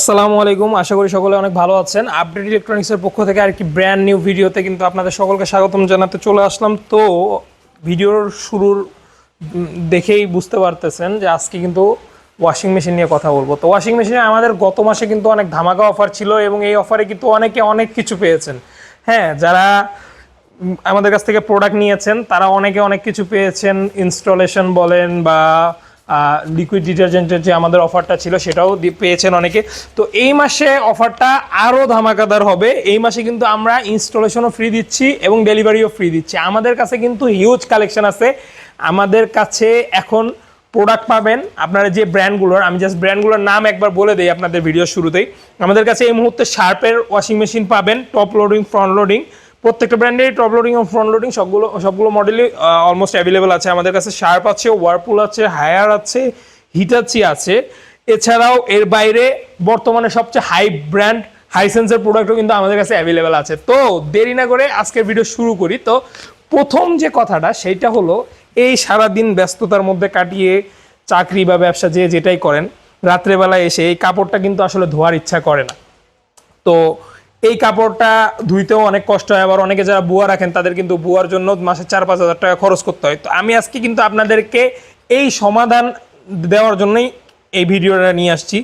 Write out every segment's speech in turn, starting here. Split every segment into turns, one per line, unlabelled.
আসসালামু আলাইকুম। আশা করি সকলে অনেক ভালো আছেন। আপডেট ইলেকট্রনিক্সের পক্ষ থেকে আর কি ব্র্যান্ড নিউ ভিডিওতে কিন্তু আপনাদের সকলকে স্বাগতম জানাতে চলে আসলাম। তো ভিডিওর শুরুর দেখেই বুঝতে পারতেছেন যে আজকে কিন্তু ওয়াশিং মেশিন নিয়ে কথা বলব। তো ওয়াশিং মেশিনে আমাদের গত মাসে কিন্তু অনেক ধামাকা অফার ছিল এবং এই অফারে কিন্তু অনেকে অনেক কিছু পেয়েছেন। হ্যাঁ যারা আমাদের কাছ থেকে প্রোডাক্ট নিয়েছেন, তারা অনেকে অনেক কিছু পেয়েছেন। ইনস্টলেশন বলেন বা লিকুইড ডিটারজেন্টের যে আমাদের অফারটা ছিল, সেটাও পেয়েছেন অনেকে। তো এই মাসে অফারটা আরও ধামাকাদার হবে। এই মাসে কিন্তু আমরা ইনস্টলেশনও ফ্রি দিচ্ছি এবং ডেলিভারিও ফ্রি দিচ্ছি। আমাদের কাছে কিন্তু হিউজ কালেকশন আছে। আমাদের কাছে এখন প্রোডাক্ট পাবেন আপনারা যে ব্র্যান্ডগুলোর আমি জাস্ট ব্র্যান্ডগুলোর নাম একবার বলে দিই আপনাদের ভিডিও শুরুতেই। আমাদের কাছে এই মুহূর্তে শার্পের ওয়াশিং মেশিন পাবেন টপ লোডিং ফ্রন্ট লোডিং প্রত্যেকটা ব্র্যান্ডের টপ লোডিং এবং ফ্রন্ট লোডিং সবগুলো সবগুলো মডেলই অলমোস্ট অ্যাভেলেবেল আছে। আমাদের কাছে শার্প আছে ওয়ারপুল আছে হায়ার আছে হিটাচি আছে। এছাড়াও এর বাইরে বর্তমানে সবচেয়ে হাই ব্র্যান্ড হাইসেন্সের প্রোডাক্টও কিন্তু আমাদের কাছে অ্যাভেলেবেল আছে। তো দেরি না করে আজকের ভিডিও শুরু করি। তো প্রথম যে কথাটা সেইটা হলো এই সারাদিন ব্যস্ততার মধ্যে কাটিয়ে চাকরি বা ব্যবসা যে যেটাই করেন, রাত্রেবেলায় এসে এই কাপড়টা কিন্তু আসলে ধোয়ার ইচ্ছা করে না। তো এই কাপড়টা ধুইতেও অনেক কষ্ট হয়, আবার অনেকে যারা বুয়া রাখেন তাদের কিন্তু বুয়ার জন্য মাসে চার পাঁচ হাজার টাকা খরচ করতে হয়। তো আমি আজকে কিন্তু আপনাদেরকে এই সমাধান দেওয়ার জন্যই এই ভিডিওটা নিয়ে আসছি।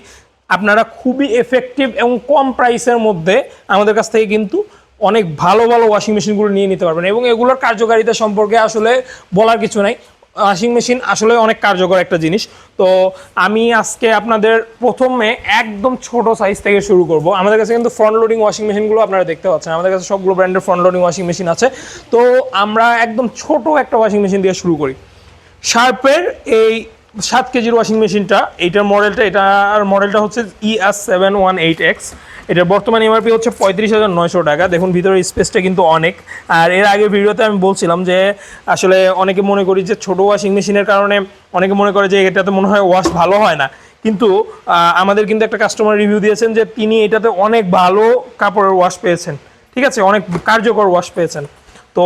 আপনারা খুবই এফেক্টিভ এবং কম প্রাইসের মধ্যে আমাদের কাছ থেকে কিন্তু অনেক ভালো ভালো ওয়াশিং মেশিনগুলো নিয়ে নিতে পারবেন এবং এগুলোর কার্যকারিতা সম্পর্কে আসলে বলার কিছু নাই। ওয়াশিং মেশিন আসলে অনেক কার্যকর একটা জিনিস। তো আমি আজকে আপনাদের প্রথমে একদম ছোট সাইজ থেকে শুরু করব। আমাদের কাছে কিন্তু ফ্রন্ট লোডিং ওয়াশিং মেশিনগুলো আপনারা দেখতে পাচ্ছেন। আমাদের কাছে সবগুলো ব্র্যান্ডের ফ্রন্ট লোডিং ওয়াশিং মেশিন আছে। তো আমরা একদম ছোট একটা ওয়াশিং মেশিন দিয়ে শুরু করি। শার্পের এই সাত কেজির ওয়াশিং মেশিনটা এইটার মডেলটা এটার মডেলটা হচ্ছে E S seven one eight X এটার বর্তমান এমআরপি হচ্ছে পঁয়ত্রিশ হাজার নয়শো টাকা। দেখুন ভিতরে স্পেসটা কিন্তু অনেক। আর এর আগে ভিডিওতে আমি বলছিলাম যে, আসলে অনেকে মনে করি যে, ছোট ওয়াশিং মেশিনের কারণে অনেকে মনে করে যে, এটাতে মনে হয় ওয়াশ ভালো হয় না। কিন্তু আমাদের কিন্তু একটা কাস্টমার রিভিউ দিয়েছেন যে, তিনি এটাতে অনেক ভালো কাপড়ের ওয়াশ পেয়েছেন। ঠিক আছে? অনেক কার্যকর ওয়াশ পেয়েছেন। তো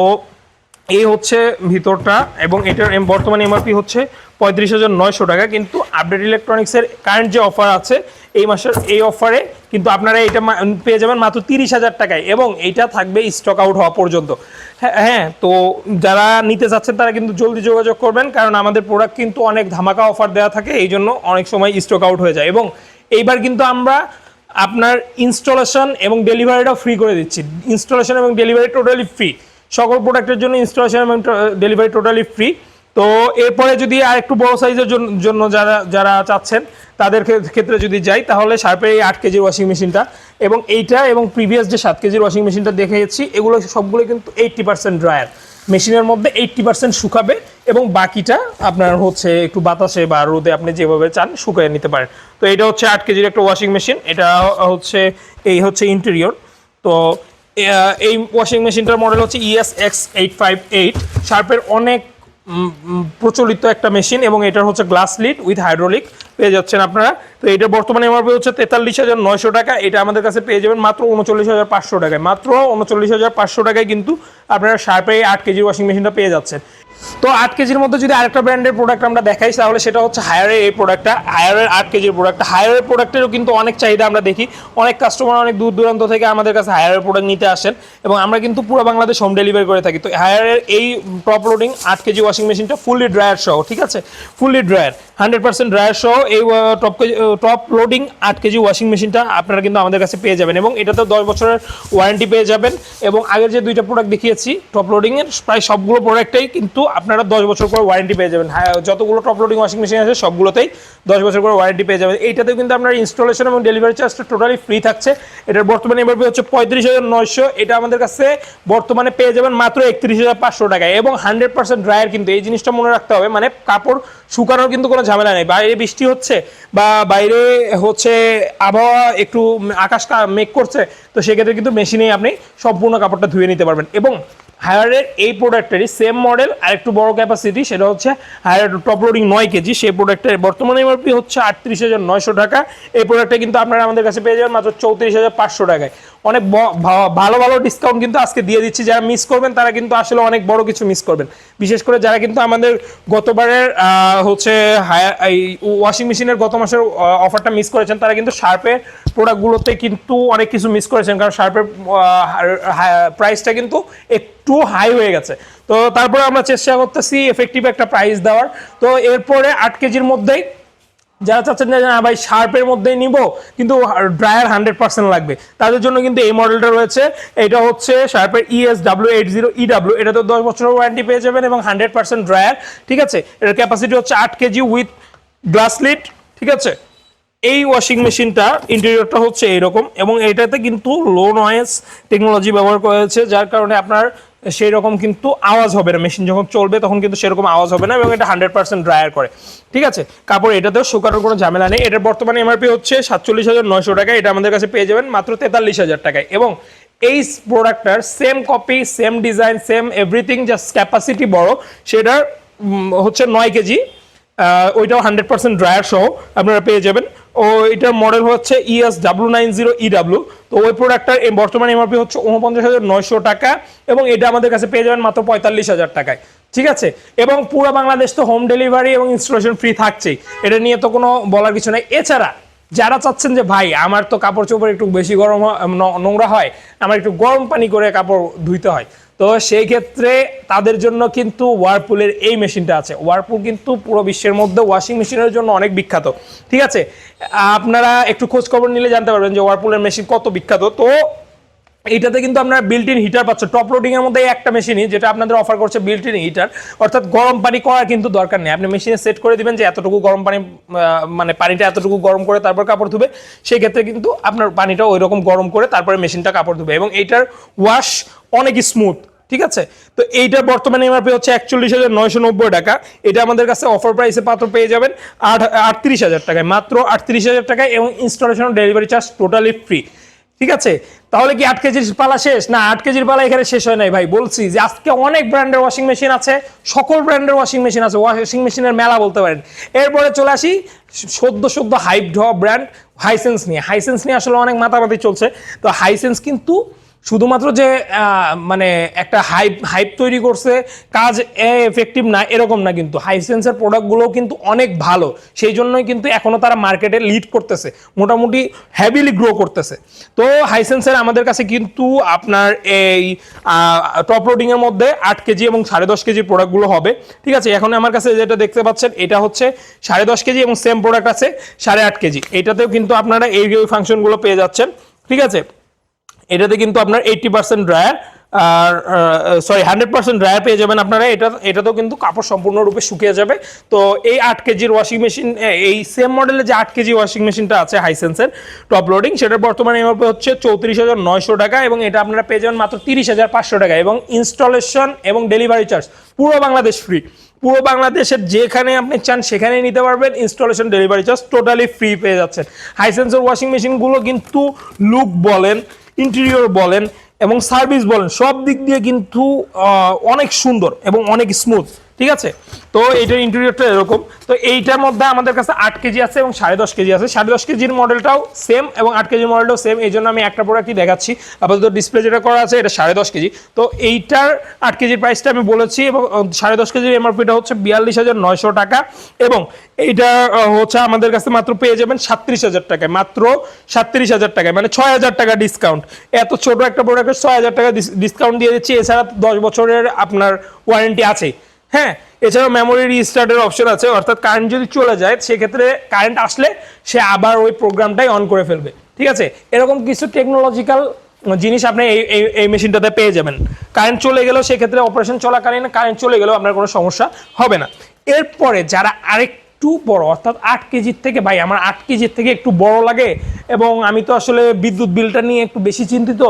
এই হচ্ছে ভিতরটা এবং এটার বর্তমানে এমআরপি হচ্ছে পঁয়ত্রিশ হাজার নয়শো টাকা। কিন্তু আপডেট ইলেকট্রনিক্সের কারেন্ট যে অফার আছে, এই মাসের, এই অফারে কিন্তু আপনারা এটা পেয়ে যাবেন মাত্র তিরিশ হাজার টাকায় এবং এইটা থাকবে স্টক আউট হওয়া পর্যন্ত। হ্যাঁ হ্যাঁ তো যারা নিতে চাচ্ছেন তারা কিন্তু জলদি যোগাযোগ করবেন, কারণ আমাদের প্রোডাক্ট কিন্তু অনেক ধামাকা অফার দেওয়া থাকে, এই জন্য অনেক সময় স্টক আউট হয়ে যায়। এবং এইবার কিন্তু আমরা আপনার ইনস্টলেশন এবং ডেলিভারিটাও ফ্রি করে দিচ্ছি। ইনস্টলেশন এবং ডেলিভারি টোটালি ফ্রি সকল প্রোডাক্টের জন্য ইনস্টলেশন এবং ডেলিভারি টোটালি ফ্রি তো এরপরে যদি আর একটু বড় সাইজের জন্য যারা যারা চাচ্ছেন, তাদের ক্ষেত্রে যদি যাই, তাহলে শার্পের এই আট কেজির ওয়াশিং মেশিনটা এবং এইটা এবং প্রিভিয়াস যে সাত কেজির ওয়াশিং মেশিনটা দেখিয়েছি, এগুলো সবগুলো কিন্তু এইট্টি পার্সেন্ট ড্রায়ার মেশিনের মধ্যে এইট্টি পার্সেন্ট শুকাবে এবং বাকিটা আপনার হচ্ছে একটু বাতাসে বা রোদে আপনি যেভাবে চান শুকিয়ে নিতে পারেন। তো এটা হচ্ছে আট কেজির একটা ওয়াশিং মেশিন এটা হচ্ছে, এই হচ্ছে ইন্টেরিয়র তো এই ওয়াশিং মেশিনটার মডেল হচ্ছে ES X eight five eight শার্পের অনেক প্রচলিত একটা মেশিন এবং এটার হচ্ছে গ্লাস লিড উইথ হাইড্রোলিক। পেয়ে যাচ্ছেন আপনারা। তো এটা বর্তমানে এমআরপি হচ্ছে তেতাল্লিশ হাজার নয়শো টাকা। এটা আমাদের কাছে পেয়ে যাবেন মাত্র উনচল্লিশ হাজার পাঁচশো টাকায়। মাত্র উনচল্লিশ হাজার পাঁচশো টাকায় কিন্তু আপনারা সাড়ে আট কেজির ওয়াশিং মেশিনটা পেয়ে যাচ্ছেন। তো আট কেজির মধ্যে যদি আরেকটা ব্র্যান্ডের প্রোডাক্ট আমরা দেখাই, তাহলে সেটা হচ্ছে হায়ারের এই প্রোডাক্টটা হায়ারের আট কেজির প্রোডাক্ট হায়ারের প্রোডাক্টেরও কিন্তু অনেক চাহিদা আমরা দেখি। অনেক কাস্টমার অনেক দূর দূরান্ত থেকে আমাদের কাছে হায়ারের প্রোডাক্ট নিতে আসেন এবং আমরা কিন্তু পুরো বাংলাদেশ হোম ডেলিভারি করে থাকি। তো হায়ারের এই টপ লোডিং আট কেজি ওয়াশিং মেশিনটা ফুললি ড্রায়ার সহ, ঠিক আছে? Fully dryer hundred percent dryer সহ এই টপ কেজি টপ লোডিং আট কেজি ওয়াশিং মেশিনটা আপনারা কিন্তু আমাদের কাছে পেয়ে যাবেন এবং এটাতে দশ বছরের ওয়ারেন্টি পেয়ে যাবেন এবং আগের যে দুইটা প্রোডাক্ট দেখিয়েছি টপ লোডিংয়ের প্রায় সবগুলো প্রোডাক্টেই কিন্তু আপনারা দশ বছর পর ওয়ারেন্টি পেয়ে যাবেন। হ্যাঁ যতগুলো টপ লোডিং ওয়াশিং মেশিন আছে, সবগুলোতেই দশ বছর করে ওয়ারেন্টি পেয়ে যাবেন। এইটাতেও কিন্তু আপনার ইনস্টলেশন এবং ডেলিভারি চার্জটা টোটালি ফ্রি থাকছে। এটার বর্তমানে এমআরপি হচ্ছে পঁয়ত্রিশ হাজার নয়শো। এটা আমাদের কাছে বর্তমানে পেয়ে যাবেন মাত্র একত্রিশ হাজার পাঁচশো টাকায়। এবং হান্ড্রেড পার্সেন্ট ড্রায়ার কিন্তু এই জিনিসটা মনে রাখতে হবে মানে কাপড় শুকানোর কিন্তু কোনো ঝামেলা নেই। বাইরে বৃষ্টি হচ্ছে বা বাইরে হচ্ছে আবহাওয়া একটু আকাশ মেঘ করছে, তো সেক্ষেত্রে কিন্তু মেশিনেই আপনি সম্পূর্ণ কাপড়টা ধুয়ে নিতে পারবেন। এবং হায়ারের এই প্রোডাক্টেরই সেম মডেল আর একটু বড় ক্যাপাসিটি সেটা হচ্ছে হায়ার টপ লোডিং নয় কেজি, সেই প্রোডাক্টের বর্তমানে এমআরপি হচ্ছে আটত্রিশ হাজার নয়শো টাকা। এই প্রোডাক্টটা কিন্তু আপনারা আমাদের কাছে পেয়ে যাবেন মাত্র চৌত্রিশ হাজার পাঁচশো টাকায়। অনেক ভালো ভালো ডিসকাউন্ট কিন্তু আজকে দিয়ে দিচ্ছি। যারা মিস করবেন, তারা কিন্তু আসলে অনেক বড় কিছু মিস করবেন। বিশেষ করে যারা কিন্তু আমাদের গতবারের হচ্ছে হায়ার এই ওয়াশিং মেশিনের গত মাসের অফারটা মিস করেছেন, তারা কিন্তু শার্পের প্রোডাক্টগুলোতে কিন্তু অনেক কিছু মিস করেছেন। কারণ শার্পের প্রাইসটা কিন্তু একটু হাই হয়ে গেছে। তো তারপরে আমরা চেষ্টা করতেছি এফেক্টিভ একটা প্রাইস দেওয়ার। তো এরপরে আট কেজির মধ্যেই যারা চাচ্ছেন যে, না ভাই শার্পের মধ্যেই নিব। কিন্তু ড্রায়ার হান্ড্রেড পার্সেন্ট লাগবে। তাদের জন্য কিন্তু এই মডেলটা রয়েছে। এটা হচ্ছে শার্পের ES W eight zero E W এটা তো দশ বছরের ওয়ারেন্টি পেয়ে যাবেন এবং হান্ড্রেড পার্সেন্ট ড্রায়ার ঠিক আছে? এটার ক্যাপাসিটি হচ্ছে আট কেজি উইথ গ্লাস লিড ঠিক আছে? এই ওয়াশিং মেশিনটা ইন্টেরিয়রটা হচ্ছে এইরকম এবং এটাতে কিন্তু লো নয়েজ টেকনোলজি ব্যবহার করা হয়েছে, যার কারণে আপনার সেই রকম কিন্তু আওয়াজ হবে না। মেশিন যখন চলবে তখন কিন্তু সেরকম আওয়াজ হবে না এবং এটা হান্ড্রেড পার্সেন্ট ড্রায়ার করে। ঠিক আছে? কাপড় এটাতেও শুকানোর কোনো ঝামেলা নেই। এটার বর্তমানে এমআরপি হচ্ছে সাতচল্লিশ হাজার নয়শো টাকা। এটা আমাদের কাছে পেয়ে যাবেন মাত্র তেতাল্লিশ হাজার টাকায়। এবং এই প্রোডাক্টটার same copy same design same everything just capacity বড়। সেটার হচ্ছে নয় কেজি। ওইটাও হান্ড্রেড পার্সেন্ট ড্রায়ার সহ আপনারা পেয়ে যাবেন। ও এটার মডেল হচ্ছে ES W nine zero E W তো ওই প্রোডাক্টটার বর্তমানে এমআরপি হচ্ছে উনপঞ্চাশ হাজার নয়শো টাকা এবং এটা আমাদের কাছে পেয়ে যাবেন মাত্র পঁয়তাল্লিশ হাজার টাকায়। ঠিক আছে? এবং পুরো বাংলাদেশ তো হোম ডেলিভারি এবং ইনস্টলেশন ফ্রি থাকছেই। এটা নিয়ে তো কোনো বলার কিছু নাই। এছাড়া যারা চাচ্ছেন যে, ভাই, আমার তো কাপড় চোপড় একটু বেশি গরম নোংরা হয়, আমার একটু গরম পানি করে কাপড় ধুইতে হয়। তো সেই ক্ষেত্রে তাদের জন্য কিন্তু ওয়ারপুলের এই মেশিনটা আছে। ওয়ারপুল কিন্তু পুরো বিশ্বের মধ্যে ওয়াশিং মেশিনের জন্য অনেক বিখ্যাত। ঠিক আছে? আপনারা একটু খোঁজ খবর নিলে জানতে পারবেন যে ওয়ারপুলের মেশিন কত বিখ্যাত। তো এইটাতে কিন্তু আপনারা বিল্ট ইন হিটার পাচ্ছ। টপ লোডিং এর মধ্যে একটা মেশিনই যেটা আপনাদের অফার করছে বিল্ট ইন হিটার অর্থাৎ গরম পানি করার কিন্তু দরকার নেই। আপনি মেশিনে সেট করে দিবেন যে এতটুকু গরম পানি মানে পানিটা এতটুকু গরম করে তারপর কাপড় ধুবে। সেই ক্ষেত্রে কিন্তু আপনার পানিটা ওই রকম গরম করে তারপরে মেশিনটা কাপড় ধুবে। এবং এইটার ওয়াশ অনেক স্মুথ ঠিক আছে? তো এইটা বর্তমানে এমআরপি হচ্ছে একচল্লিশ হাজার নয়শো নব্বই টাকা। এটা আমাদের কাছে অফার প্রাইসে পাত্র পেয়ে যাবেন আট, আটত্রিশ হাজার টাকায়। মাত্র আটত্রিশ হাজার টাকায় এবং installation delivery charge totally free ঠিক আছে? তাহলে কি আট কেজির পালা শেষ? না, আট কেজির পালা এখানে শেষ হয় নাই ভাই। বলছি যে আজকে অনেক ব্র্যান্ডের ওয়াশিং মেশিন আছে। সকল ব্র্যান্ডের ওয়াশিং মেশিন আছে। ওয়াশিং মেশিনের মেলা বলতে পারেন। এরপরে চলে আসি সদ্য সদ্য হাইপ হওয়া ব্র্যান্ড হাইসেন্স নিয়ে। হাইসেন্স নিয়ে আসলে অনেক মাতামাতি চলছে। তো হাইসেন্স কিন্তু শুধুমাত্র যে মানে একটা হাইপ হাইপ তৈরি করছে, কাজ এফেক্টিভ না, এরকম না কিন্তু। হাইসেন্সের প্রোডাক্টগুলোও কিন্তু অনেক ভালো। সেই জন্যই কিন্তু এখনও তারা মার্কেটে লিড করতেছে। মোটামুটি হ্যাভিলি গ্রো করতেছে। তো হাইসেন্সের আমাদের কাছে কিন্তু আপনার এই টপ লোডিং এর মধ্যে আট কেজি এবং সাড়ে দশ কেজির প্রোডাক্টগুলো হবে। ঠিক আছে, এখন আমার কাছে যেটা দেখতে পাচ্ছেন, এটা হচ্ছে সাড়ে দশ কেজি এবং সেম প্রোডাক্ট আছে সাড়ে আট কেজি। এটাতেও কিন্তু আপনারা এই ফাংশনগুলো পেয়ে যাচ্ছেন। ঠিক আছে এটাতে কিন্তু আপনার এইটটি পার্সেন্ট ড্রায়ার আর সরি হান্ড্রেড পার্সেন্ট ড্রায়ার পেয়ে যাবেন আপনারা। এটা, এটাতেও কিন্তু কাপড় সম্পূর্ণরূপে শুকিয়ে যাবে। তো এই আট কেজির ওয়াশিং মেশিন এই সেম মডেলের যে আট কেজি ওয়াশিং মেশিনটা আছে হাইসেন্সের টপ লোডিং সেটার বর্তমানে এমআরপি হচ্ছে চৌত্রিশ হাজার নয়শো টাকা এবং এটা আপনারা পেয়ে যাবেন মাত্র তিরিশ হাজার পাঁচশো টাকা এবং ইনস্টলেশন এবং ডেলিভারি চার্জ পুরো বাংলাদেশ ফ্রি পুরো বাংলাদেশের যেখানে আপনি চান সেখানেই নিতে পারবেন installation delivery charge totally free পেয়ে যাচ্ছেন। হাইসেন্সের ওয়াশিং মেশিনগুলো কিন্তু লুক বলেন ইন্টেরিয়র বলেন এবং সার্ভিস বলেন সব দিক দিয়ে কিন্তু অনেক সুন্দর এবং অনেক স্মুথ ঠিক আছে? তো এইটার ইন্টেরিয়রটা এরকম। তো এইটার মধ্যে আমাদের কাছে আট কেজি আছে এবং সাড়ে দশ কেজি আছে। সাড়ে দশ কেজির মডেলটাও সেম এবং আট কেজির মডেলটাও সেম এই জন্য আমি একটা প্রোডাক্টই দেখাচ্ছি। আপাতত ডিসপ্লে যেটা করা আছে, এটা সাড়ে দশ কেজি। তো এইটার আট কেজির প্রাইসটা আমি বলেছি এবং সাড়ে দশ কেজির এমআরপিটা হচ্ছে বিয়াল্লিশ হাজার নয়শো টাকা এবং এইটা হচ্ছে আমাদের কাছে মাত্র পেয়ে যাবেন সাত্রিশ হাজার টাকায়। মাত্র সাত্রিশ হাজার টাকায়। মানে ছয় হাজার টাকা ডিসকাউন্ট এত ছোট একটা প্রোডাক্টের ছয় হাজার টাকা ডিসকাউন্ট দিয়ে দিচ্ছি। এছাড়া দশ বছরের আপনার ওয়ারেন্টি আছেই হ্যাঁ এছাড়াও মেমোরি রিস্টার্টের অপশন আছে, অর্থাৎ কারেন্ট যদি চলে যায়, সেক্ষেত্রে কারেন্ট আসলে সে আবার ওই প্রোগ্রামটাই অন করে ফেলবে। ঠিক আছে? এরকম কিছু টেকনোলজিক্যাল জিনিস আপনি এই এই মেশিনটাতে পেয়ে যাবেন। কারেন্ট চলে গেলেও সেক্ষেত্রে অপারেশন চলাকালীন কারেন্ট চলে গেলেও আপনার কোনো সমস্যা হবে না। এরপরে যারা আরেকটু বড়, অর্থাৎ আট কেজির থেকে, ভাই, আমার আট কেজির থেকে একটু বড় লাগে। এবং আমি তো আসলে বিদ্যুৎ বিলটা নিয়ে একটু বেশি চিন্তিত।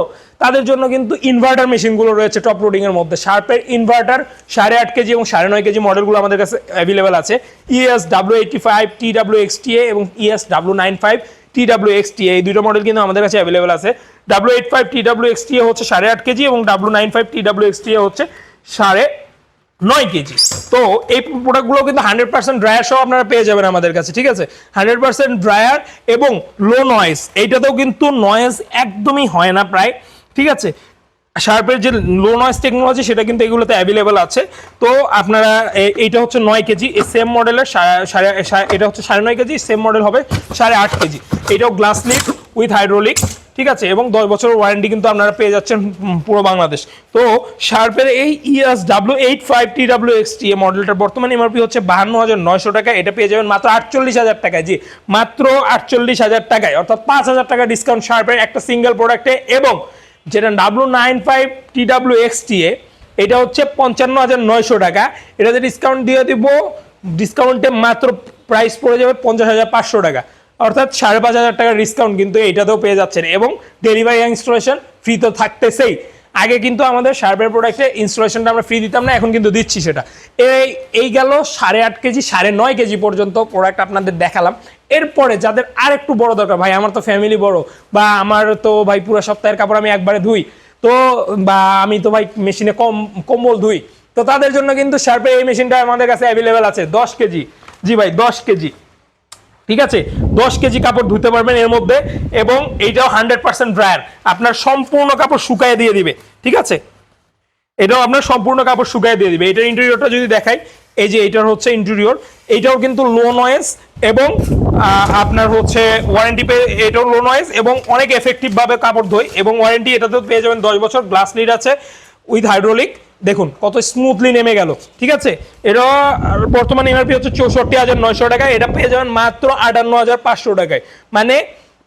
তাদের জন্য কিন্তু ইনভার্টার মেশিনগুলো রয়েছে টপ লোডিং এর মধ্যে। শার্পের ইনভার্টার সাড়ে আট কেজি এবং সাড়ে নয় কেজি মডেলগুলো আমাদের কাছে অ্যাভেলেবেল আছে। ES W eighty five T W X T A এবং ES W nine five T W X T এই দুটো মডেল কিন্তু আমাদের কাছে অ্যাভেলেবেল আছে। W eight five T W X T A হচ্ছে সাড়ে আট কেজি এবং W nine five T W X T A হচ্ছে সাড়ে নয় কেজি তো এই প্রোডাক্টগুলো কিন্তু হান্ড্রেড পার্সেন্ট ড্রায়ার সহ আপনারা পেয়ে যাবেন আমাদের কাছে, ঠিক আছে? হান্ড্রেড পার্সেন্ট ড্রায়ার এবং লো নয়েজ এইটাতেও কিন্তু নয়েজ একদমই হয় না প্রায়, ঠিক আছে? শার্পের যে লো নয়েজ টেকনোলজি সেটা কিন্তু এগুলোতে অ্যাভেলেবেল আছে। তো আপনারা এইটা হচ্ছে নয় কেজি এই সেম মডেলের সাড়ে এটা হচ্ছে সাড়ে নয় কেজি সেম মডেল হবে সাড়ে আট কেজি এটাও গ্লাস লিড উইথ হাইড্রোলিক ঠিক আছে? এবং দশ বছরের ওয়ারেন্টি কিন্তু আপনারা পেয়ে যাচ্ছেন পুরো বাংলাদেশ। তো শার্পের এই ES W eight five T W X T মডেলটার বর্তমান এমআরপি হচ্ছে বাহান্ন হাজার নয়শো টাকা। এটা পেয়ে যাবেন মাত্র আটচল্লিশ হাজার টাকায়। জি, মাত্র আটচল্লিশ হাজার টাকায়। অর্থাৎ পাঁচ হাজার টাকা ডিসকাউন্ট শার্পের একটা সিঙ্গেল প্রোডাক্টে এবং যেটা W nine five T W X T A, এটা হচ্ছে পঞ্চান্ন হাজার নয়শো টাকা। এটাতে ডিসকাউন্ট দিয়ে দিব। ডিসকাউন্টে মাত্র প্রাইস পড়ে যাবে পঞ্চাশ হাজার পাঁচশো টাকা। অর্থাৎ সাড়ে পাঁচ হাজার টাকার ডিসকাউন্ট কিন্তু এইটাতেও পেয়ে যাচ্ছেন। এবং ডেলিভারি ইনস্টলেশন ফ্রি তো থাকতেছেই। আগে কিন্তু আমাদের শার্পের প্রোডাক্টে ইনস্টলেশনটা আমরা ফ্রি দিতাম না, এখন কিন্তু দিচ্ছি সেটা। এই এই গেল সাড়ে আট কেজি, সাড়ে নয় কেজি পর্যন্ত প্রোডাক্ট আপনাদের দেখালাম। এরপরে যাদের আর একটু বড় দরকার, ভাই, আমার তো ফ্যামিলি বড়, বা আমার তো, ভাই, পুরো সপ্তাহের কাপড় আমি একবারে ধুই, তো, বা আমি তো, ভাই মেশিনে কম, কম্বল ধুই, তো তাদের জন্য কিন্তু শার্পের এই মেশিনটা আমাদের কাছে অ্যাভেলেবেল আছে, দশ কেজি। জি, ভাই, দশ কেজি। ঠিক আছে? দশ কেজি কাপড় ধুতে পারবেন এর মধ্যে এবং এইটাও হান্ড্রেড পার্সেন্ট ড্রায়ার আপনার সম্পূর্ণ কাপড় শুকায় দিয়ে দিবে, ঠিক আছে? এটাও আপনার সম্পূর্ণ কাপড় শুকায় দিয়ে দিবে। এটার ইন্টেরিয়রটা যদি দেখাই, এই যে এটার হচ্ছে ইন্টেরিয়র এইটাও কিন্তু লো নয়েজ এবং আপনার হচ্ছে ওয়ারেন্টি পেয়ে, এটাও লো নয়েজ এবং অনেক এফেক্টিভ ভাবে কাপড় ধোয় এবং ওয়ারেন্টি এটাতেও পেয়ে যাবেন দশ বছর গ্লাস লিড আছে। উইথ হাইড্রোলিক দেখুন কত স্মুথলি নেমে গেল, ঠিক আছে? এটা বর্তমানে এমআরপি হচ্ছে চৌষট্টি হাজার নয়শো টাকা এটা পেয়ে যাবেন মাত্র আটান্ন হাজার পাঁচশো টাকায়। মানে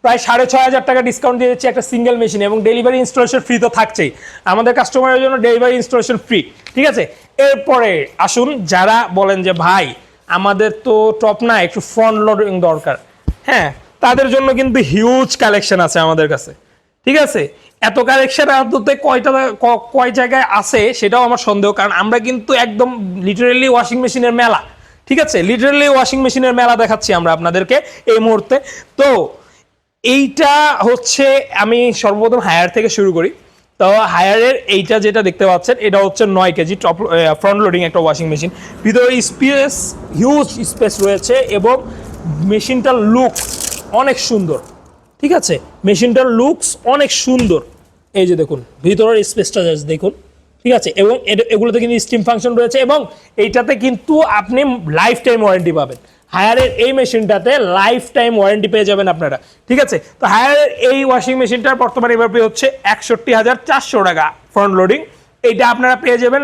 প্রায় সাড়ে ছয় হাজার টাকা ডিসকাউন্ট দিয়ে দিচ্ছি একটা সিঙ্গেল মেশিন এবং ডেলিভারি ইনস্টলেশন ফ্রি তো থাকছেই। আমাদের কাস্টমারের জন্য ডেলিভারি ইনস্টলেশন ফ্রি ঠিক আছে? এরপরে আসুন যারা বলেন যে, ভাই, আমাদের তো টপ না, একটু ফ্রন্ট লোডিং দরকার। হ্যাঁ তাদের জন্য কিন্তু হিউজ কালেকশন আছে আমাদের কাছে। ঠিক আছে? এত কালেকশন আদতে কয়টা কয় জায়গায় আছে সেটাও আমার সন্দেহ, কারণ আমরা কিন্তু একদম লিটারেলি ওয়াশিং মেশিনের মেলা, ঠিক আছে? লিটারেলি ওয়াশিং মেশিনের মেলা দেখাচ্ছি আমরা আপনাদেরকে এই মুহূর্তে। তো, এইটা হচ্ছে আমি সর্বপ্রথম হায়ার থেকে শুরু করি। তো হায়ারের এইটা যেটা দেখতে পাচ্ছেন, এটা হচ্ছে নয় কেজি টপ ফ্রন্ট লোডিং একটা ওয়াশিং মেশিন ভিতরে স্পেস হিউজ স্পেস রয়েছে এবং মেশিনটার লুক অনেক সুন্দর। ঠিক আছে? মেশিনটার লুকস অনেক সুন্দর। এই যে দেখুন, ভিতরের স্পেসটা দেখুন। ঠিক আছে? এবং এগুলোতে কিন্তু স্টিম ফাংশন রয়েছে এবং এইটাতে কিন্তু আপনি লাইফ টাইম ওয়ারেন্টি পাবেন হায়ারের এই মেশিনটাতে লাইফ টাইম ওয়ারেন্টি পেয়ে যাবেন আপনারা। ঠিক আছে? তো হায়ারের এই ওয়াশিং মেশিনটার বর্তমানে এমআরপি হচ্ছে একষট্টি হাজার চারশো টাকা ফ্রন্ট লোডিং এইটা আপনারা পেয়ে যাবেন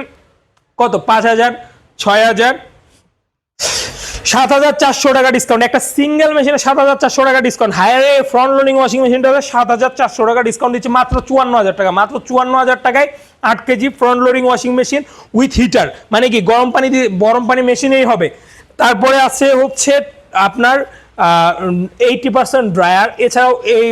কত? পাঁচ হাজার, ছয় হাজার সাত হাজার চারশো টাকা ডিসকাউন্ট একটা সিঙ্গেল মেশিনে সাত হাজার চারশো টাকা ডিসকাউন্ট হায়ারে ফ্রন্ট লোডিং ওয়াশিং মেশিনটাতে সাত হাজার চারশো টাকা ডিসকাউন্ট দিচ্ছে মাত্র চুয়ান্ন হাজার টাকা। মাত্র চুয়ান্ন হাজার টাকায় আট KG front loading washing machine with heater মানে কি, গরম পানি দিয়ে, গরম পানি মেশিনেই হবে। তারপরে আছে হচ্ছে আপনার এইটি পার্সেন্ট ড্রায়ার এছাড়াও এই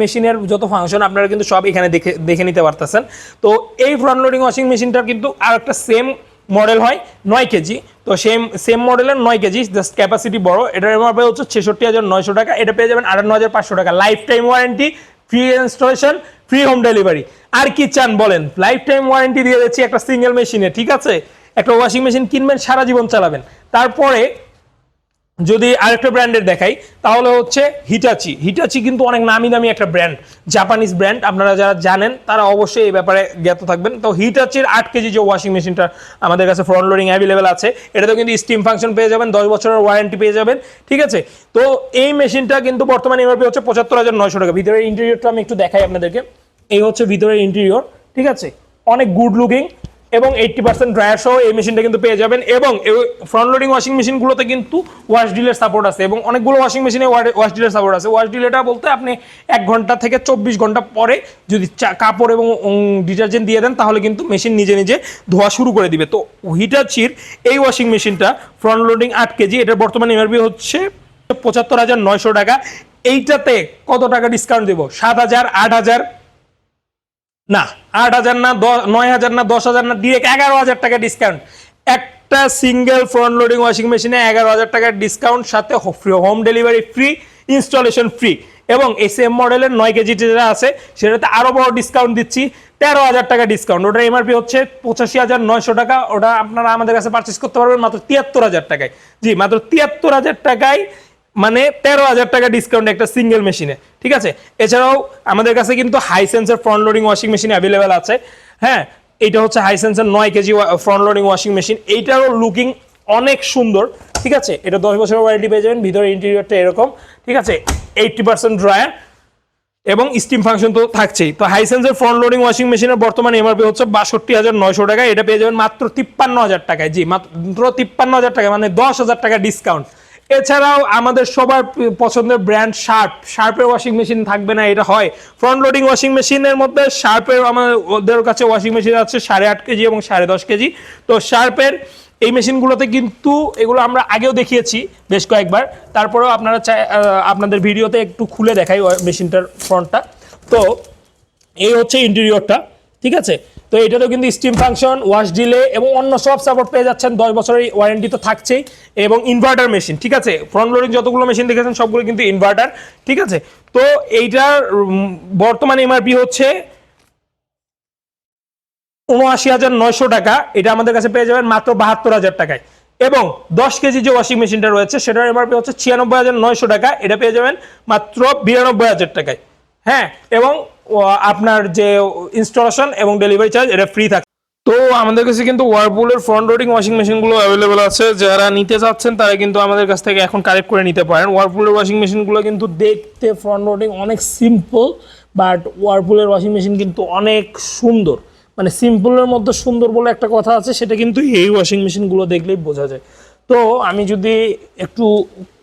মেশিনের যত ফাংশন আপনারা কিন্তু সব এখানে দেখে দেখে নিতে পারতেছেন। তো এই ফ্রন্ট লোডিং ওয়াশিং মেশিনটার কিন্তু আর একটা সেম মডেল হয় নয় কেজি। তো সেম সেম মডেলের নয় কেজি জাস্ট ক্যাপাসিটি বড়। এটার এমআরপি হচ্ছে ছেষট্টি হাজার নয়শো টাকা। এটা পেয়ে যাবেন আটান্ন হাজার পাঁচশো টাকা। Life time warranty free installation free home delivery আর কি চান বলেন? লাইফ টাইম ওয়ারেন্টি দিয়ে দিচ্ছি একটা সিঙ্গেল মেশিনে ঠিক আছে? একটা ওয়াশিং মেশিন কিনবেন, সারা জীবন চালাবেন। তারপরে যদি আরেকটা ব্র্যান্ডের দেখাই, তাহলে হচ্ছে হিটাচি হিটাচি কিন্তু অনেক নামি দামি একটা ব্র্যান্ড জাপানিজ ব্র্যান্ড আপনারা যারা জানেন, তারা অবশ্যই এই ব্যাপারে জ্ঞাত থাকবেন। তো হিটাচির আট কেজি যে ওয়াশিং মেশিনটা আমাদের কাছে ফ্রন্ট লোডিং অ্যাভেলেবেল আছে, এটাতেও কিন্তু স্টিম ফাংশন পেয়ে যাবেন, দশ বছরের ওয়ারেন্টি পেয়ে যাবেন, ঠিক আছে? তো এই মেশিনটা কিন্তু বর্তমানে এমআরপি হচ্ছে পঁচাত্তর হাজার নয়শো টাকা। ভিতরের ইন্টেরিয়রটা আমি একটু দেখাই আপনাদেরকে। এই হচ্ছে ভিতরের ইন্টেরিয়র ঠিক আছে? অনেক গুড লুকিং এবং এইটটি পার্সেন্ট ড্রায়ার সহ এই মেশিনটা কিন্তু পেয়ে যাবেন এবং ফ্রন্ট লোডিং ওয়াশিং মেশিনগুলোতে কিন্তু ওয়াশ ডিলের সাপোর্ট আছে এবং অনেকগুলো ওয়াশিং মেশিনে ওয়াশ ডিলের সাপোর্ট আছে। ওয়াশ ডিলেটা বলতে আপনি এক ঘণ্টা থেকে চব্বিশ ঘণ্টা পরে যদি কাপড় এবং ডিটারজেন্ট দিয়ে দেন, তাহলে কিন্তু মেশিন নিজে নিজে ধোয়া শুরু করে দিবে। তো হিটাচির এই ওয়াশিং মেশিনটা ফ্রন্ট লোডিং আট কেজি, এটার বর্তমানে এমআরপি হচ্ছে পঁচাত্তর হাজার নয়শো টাকা। এইটাতে কত টাকা ডিসকাউন্ট দেবো? সাত হাজার, আট হাজার। না, আট হাজার না নয় হাজার না, দশ হাজার না ডিরেক্ট এগারো হাজার টাকা ডিসকাউন্ট একটা সিঙ্গেল ফ্রন্ট লোডিং ওয়াশিং মেশিনে এগারো হাজার টাকার ডিসকাউন্ট সাথে home delivery free installation free এবং এই সেম মডেলের নয় কেজি যেটা আছে, সেটাতে আরও বড় ডিসকাউন্ট দিচ্ছি, তেরো হাজার টাকা ডিসকাউন্ট ওটা এমআরপি হচ্ছে পঁচাশি হাজার নয়শো টাকা, ওটা আপনারা আমাদের কাছে পারচেস করতে পারবেন মাত্র তিয়াত্তর হাজার টাকায়। জি, মাত্র তিয়াত্তর হাজার টাকায় মানে তেরো হাজার টাকা ডিসকাউন্ট একটা সিঙ্গেল মেশিনে ঠিক আছে? এছাড়াও আমাদের কাছে কিন্তু হাই সেন্সের front loading washing machine available আছে। হ্যাঁ এটা হচ্ছে হাই সেন্সের নয় KG front loading washing machine এইটারও looking অনেক সুন্দর, ঠিক আছে? এটা দশ বছরের ওয়ারেন্টি পেয়ে যাবেন, ভিতরে ইন্টেরিয়রটা এরকম, ঠিক আছে? এইটটি পার্সেন্ট ড্রায়ার এবং স্টিম ফাংশন তো থাকছেই। তো হাইসেন্সের ফ্রন্ট লোডিং ওয়াশিং মেশিনের বর্তমানে এমআরপি হচ্ছে বাষট্টি হাজার নয়শো টাকা, এটা পেয়ে যাবেন মাত্র তিপ্পান্ন হাজার টাকায়। জি, মাত্র তিপ্পান্ন হাজার টাকা মানে দশ হাজার টাকা ডিসকাউন্ট এছাড়াও আমাদের সবার পছন্দের ব্র্যান্ড শার্প। শার্পের ওয়াশিং মেশিন থাকবে না, এটা হয়। ফ্রন্ট লোডিং ওয়াশিং মেশিনের মধ্যে শার্পের আমাদের ওদের কাছে ওয়াশিং মেশিন আছে সাড়ে আট কেজি এবং সাড়ে দশ কেজি। তো শার্পের এই মেশিনগুলোতে কিন্তু এগুলো আমরা আগেও দেখিয়েছি বেশ কয়েকবার। তারপরেও আপনারা চাই আপনাদের ভিডিওতে একটু খুলে দেখাই মেশিনটার ফ্রন্টটা তো এই হচ্ছে ইন্টেরিয়রটা ঠিক আছে? তো এটাতেও কিন্তু স্টিম ফাংশন ওয়াশ ডিলে এবং অন্য সব সাপোর্ট পেয়ে যাচ্ছেন। দশ বছরের ওয়ারেন্টি তো থাকছেই এবং ইনভার্টার মেশিন ঠিক আছে? ফ্রন্ট লোডিং যতগুলো মেশিন দেখেছেন, সবগুলো কিন্তু ইনভার্টার ঠিক আছে? তো এইটার বর্তমান এমআরপি হচ্ছে উনআশি হাজার নয়শো টাকা। এটা আমাদের কাছে পেয়ে যাবেন মাত্র বাহাত্তর হাজার টাকায়। এবং দশ কেজি যে ওয়াশিং মেশিনটা রয়েছে, সেটার এমআরপি হচ্ছে ছিয়ানব্বই হাজার নয়শো টাকা। এটা পেয়ে যাবেন মাত্র বিরানব্বই হাজার টাকায়। হ্যাঁ এবং আপনার যে ইনস্টলেশন এবং ডেলিভারি চার্জ এটা ফ্রি থাকে। তো আমাদের কাছে কিন্তু ওয়ারপুলের ফ্রন্ট লোডিং ওয়াশিং মেশিনগুলো অ্যাভেলেবেল আছে। যারা নিতে চাচ্ছেন, তারা কিন্তু আমাদের কাছ থেকে এখন কালেক্ট করে নিতে পারেন। ওয়ারপুলের ওয়াশিং মেশিনগুলো কিন্তু দেখতে ফ্রন্ট লোডিং অনেক সিম্পল বাট ওয়ারপুলের ওয়াশিং মেশিন কিন্তু অনেক সুন্দর। মানে সিম্পলের মধ্যে সুন্দর বলে একটা কথা আছে, সেটা কিন্তু এই ওয়াশিং মেশিনগুলো দেখলেই বোঝা যায়। তো আমি যদি একটু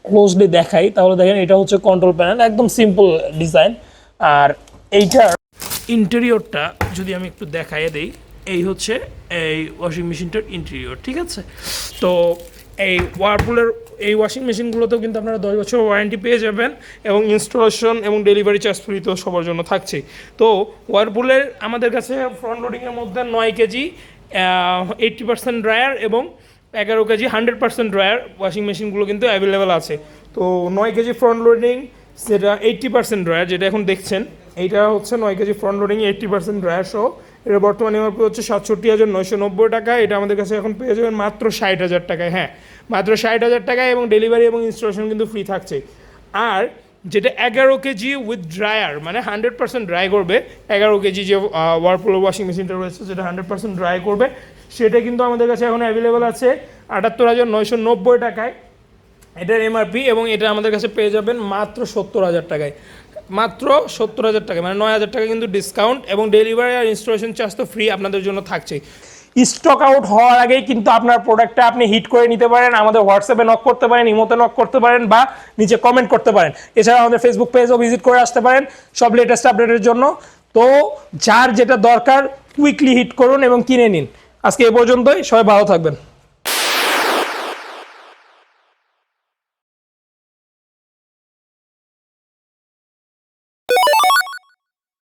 ক্লোজলি দেখাই, তাহলে দেখেন এটা হচ্ছে কন্ট্রোল প্যানেল একদম সিম্পল ডিজাইন আর এইটার ইন্টেরিয়রটা যদি আমি একটু দেখাই দেই, এই হচ্ছে এই ওয়াশিং মেশিনটার ইন্টেরিয়র ঠিক আছে? তো এই ওয়ারপুলের এই ওয়াশিং মেশিনগুলোতেও কিন্তু আপনারা দশ বছর ওয়ারেন্টি পেয়ে যাবেন এবং ইনস্টলেশন এবং ডেলিভারি চার্জ ফ্রি তো সবার জন্য থাকছে। তো ওয়ারপুলের আমাদের কাছে ফ্রন্ট লোডিংয়ের মধ্যে নয় কেজি এইটটি পার্সেন্ট ড্রায়ার এবং এগারো KG hundred percent dryer washing মেশিনগুলো কিন্তু অ্যাভেলেবেল আছে। তো নয় কেজি ফ্রন্ট লোডিং সেটা এইট্টি পার্সেন্ট ড্রায়ার যেটা এখন দেখছেন। এইটা হচ্ছে নয় KG front loading eighty percent dryer এটা বর্তমানে এমআরপি হচ্ছে সাতষট্টি হাজার নয়শো নব্বই টাকা। এটা আমাদের কাছে এখন পেয়ে যাবেন মাত্র ষাট হাজার টাকায়। হ্যাঁ মাত্র ষাট হাজার টাকায় এবং ডেলিভারি এবং ইনস্টলেশন কিন্তু ফ্রি থাকছে। আর যেটা এগারো কেজি উইথ ড্রায়ার মানে হান্ড্রেড পার্সেন্ট ড্রাই করবে, এগারো কেজি যে ওয়ারপুল ওয়াশিং মেশিনটা রয়েছে যেটা হান্ড্রেড পার্সেন্ট ড্রাই করবে। সেটা কিন্তু আমাদের কাছে এখন অ্যাভেলেবেল আছে আটাত্তর হাজার নয়শো নব্বই টাকায়। এটার এমআরপি এবং এটা আমাদের কাছে পেয়ে যাবেন মাত্র সত্তর হাজার টাকায়। মাত্র সত্তর হাজার টাকা মানে নয় হাজার টাকা কিন্তু ডিসকাউন্ট এবং ডেলিভারি আর ইনস্টলেশন চার্জ তো ফ্রি আপনাদের জন্য থাকছে। স্টক আউট হওয়ার আগেই কিন্তু আপনার প্রোডাক্টটা আপনি হিট করে নিতে পারেন, আমাদের হোয়াটসঅ্যাপে নক করতে পারেন ইমোতে নক করতে পারেন বা নিচে কমেন্ট করতে পারেন। এছাড়া আমাদের ফেসবুক পেজও ভিজিট করে আসতে পারেন, সব লেটেস্ট আপডেটের জন্য। তো যার যেটা দরকার কুইকলি হিট করুন এবং কিনে নিন। আজকে এ পর্যন্তই, সবাই ভালো থাকবেন।